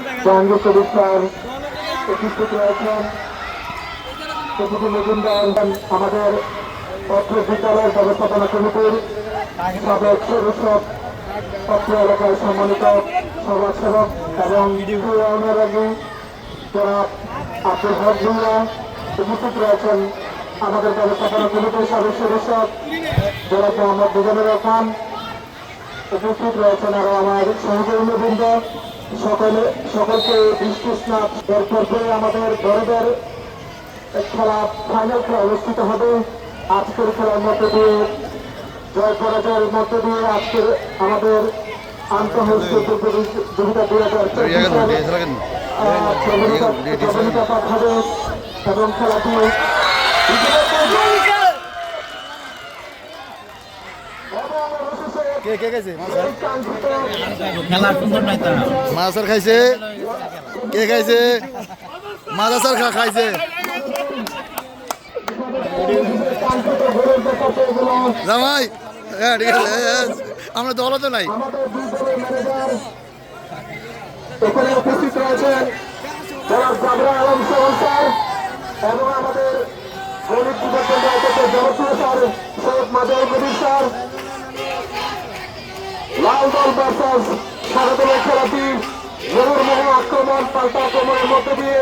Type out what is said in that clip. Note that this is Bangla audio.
কবির স্যার উপস্থিত রয়েছেন মজুমদার আমাদের অত্র বিদ্যালয়ের ব্যবস্থাপনা কমিটির সাবেক সদস্য অত্র এলাকার সম্মানিত সমাজসেবক এবং অনুরাগী যারা আব্দুল হক ভুঁইয়া উপস্থিত রয়েছেন আমাদের ব্যবস্থাপনা কমিটির সাবেক সদস্য যারা মোহাম্মদ দুজনের খান উপস্থিত রয়েছেন আরও আমার সহকর্মীবৃন্দ। সকলে সকলকে বৃষ্টি স্নাত করে আমাদের বড়দের খেলা ফাইনাল খেলা অনুষ্ঠিত হবে। আজকের খেলার মধ্যে দিয়ে জয় পরাজয়ের মধ্যে দিয়ে আজকের আমাদের আন্তঃহস্তীয় প্রতিযোগিতা দুই হাজার চব্বিশ এবং খেলাটি কে কে গেছে খেলা সুন্দর নাই তারা মাছ আর খাইছে? কে খাইছে? মাছ আসার খা খাইছে। জামাই হ্যাঁ ঠিক আছে আমরা দলও তো নাই। আমাদের দুই দলের ম্যানেজার এখানে উপস্থিত রয়েছেন জনাব জাবরা আলম সোহন স্যার এবং আমাদের সৈয়দ মাজার কবির স্যার দল ভার্সাস স্বাগতমের খেলাটি। জোরমোহ আক্রমণ পাল্টা আক্রমণের মধ্যে দিয়ে